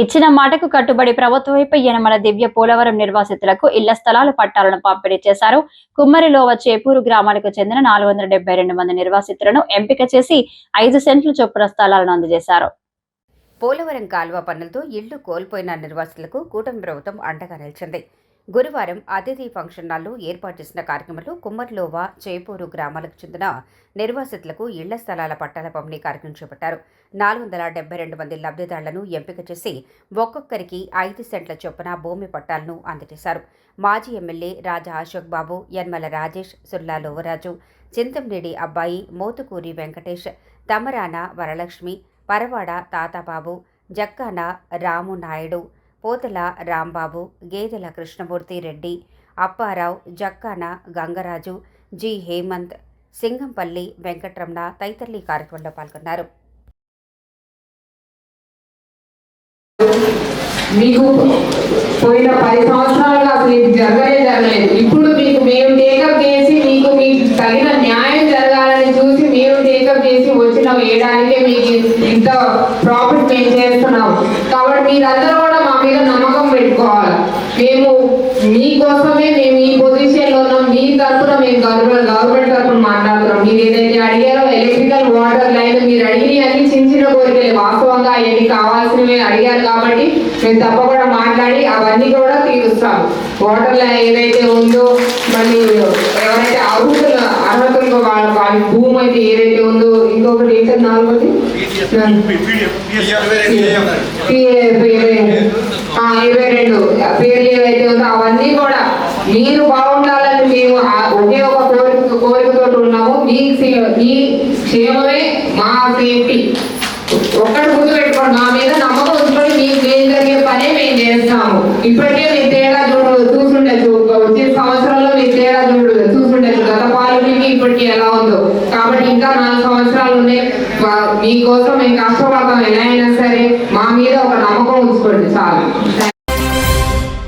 ఇచ్చిన మాటకు కట్టుబడి ప్రభుత్వంపై యనమల దివ్య పోలవరం నిర్వాసితులకు ఇళ్ళ స్థలాలు పట్టాలను పంపిణీ చేశారు. కుమ్మరిలోవ చేపూరు గ్రామాలకు చెందిన నాలుగు వందల రెండు మంది నిర్వాసితులను ఎంపిక చేసి ఐదు సెంట్లు చొప్పున స్థలాలను అందజేశారు. పోలవరం కాలువ పనులతో ఇళ్ళు కోల్పోయిన నిర్వాసితులకు కూటమి ప్రభుత్వం అండగా నిలిచింది. గురువారం అతిథి ఫంక్షన్ హాల్లో ఏర్పాటు చేసిన కార్యక్రమంలో కుమ్మర్లోవా చేపూరు గ్రామాలకు చెందిన నిర్వాసితులకు ఇళ్ళ స్థలాల పట్టాల పంపిణీ కార్యక్రమం చేపట్టారు. నాలుగు వందల డెబ్బై రెండు మంది లబ్ధిదారులను ఎంపిక చేసి ఒక్కొక్కరికి ఐదు సెంట్ల చొప్పున భూమి పట్టాలను అందజేశారు. మాజీ ఎమ్మెల్యే రాజా అశోక్ బాబు యన్మల రాజేష్ సుల్లా లోవరాజు చింతంనేడి అబ్బాయి మోతుకూరి వెంకటేష్ తమరాన వరలక్ష్మి పరవాడ తాతాబాబు జక్కాన రాము నాయుడు పోతల రాంబాబు గేదెల కృష్ణమూర్తి రెడ్డి అప్పారావు జక్కాన గంగరాజు జి హేమంత్ సింగంపల్లి వెంకట్రమణ తదితరులు కార్యక్రమంలో పాల్గొన్నారు. మీకు పోయిన పది సంవత్సరాలుగా అసలు ఇది జరగలే జరగలేదు. ఇప్పుడు మీకు మేము టేకప్ చేసి మీకు మీకు తగిన న్యాయం జరగాలని చూసి మేము టేకప్ చేసి వచ్చిన. వేయడానికే మీకు ఇంత ప్రాఫిట్ మేము చేస్తున్నాం. కాబట్టి మీరందరూ గవర్నమెంట్ గవర్నమెంట్ తరఫున మాట్లాడుతున్నాం. మీరు ఏదైతే అడిగారో ఎలక్ట్రికల్ వాటర్ లైన్ మీరు అడిగి అన్ని చిన్న చిన్న కోరికలు. వాస్తవంగా అవన్నీ కావాల్సినవి అడిగారు కాబట్టి మేము తప్పకుండా మాట్లాడి అవన్నీ కూడా తీరుస్తాం వాటర్ లైన్ ఏదైతే ఉందో మళ్ళీ ఎవరైతే అర్హతలు అర్హతలు వాళ్ళ వాళ్ళ భూమి అయితే ఏదైతే ఉందో ఇంకొకటి ఏంటంటే నాలుగోది? ఇరవై రెండు. పేర్లు ఏవైతే ఉందో అవన్నీ కూడా. మీరు బాగుండాలని మేము ఒకే ఉన్నాము మీ క్షే- క్షేమమే మా సేఫ్టీ ఒక్కటి గుర్తు పెట్టుకోండి మా మీద నమ్మకం ఉంచుకొని మీకు ఏం జరిగే పనే మేము చేస్తాము. ఇప్పటికే మీరు తేడా చూడు చూసుండొచ్చు వచ్చే సంవత్సరంలో మీరు తేడా చూడు చూసుండొచ్చు గత పాలనకి ఇప్పటికి ఎలా ఉందో. కాబట్టి ఇంకా నాలుగు సంవత్సరాలు ఉన్నాయి మీకోసం మేము కష్టపడతాం. ఎలా అయినా సరే మా మీద ఒక నమ్మకం ఉంచుకోండి చాలు.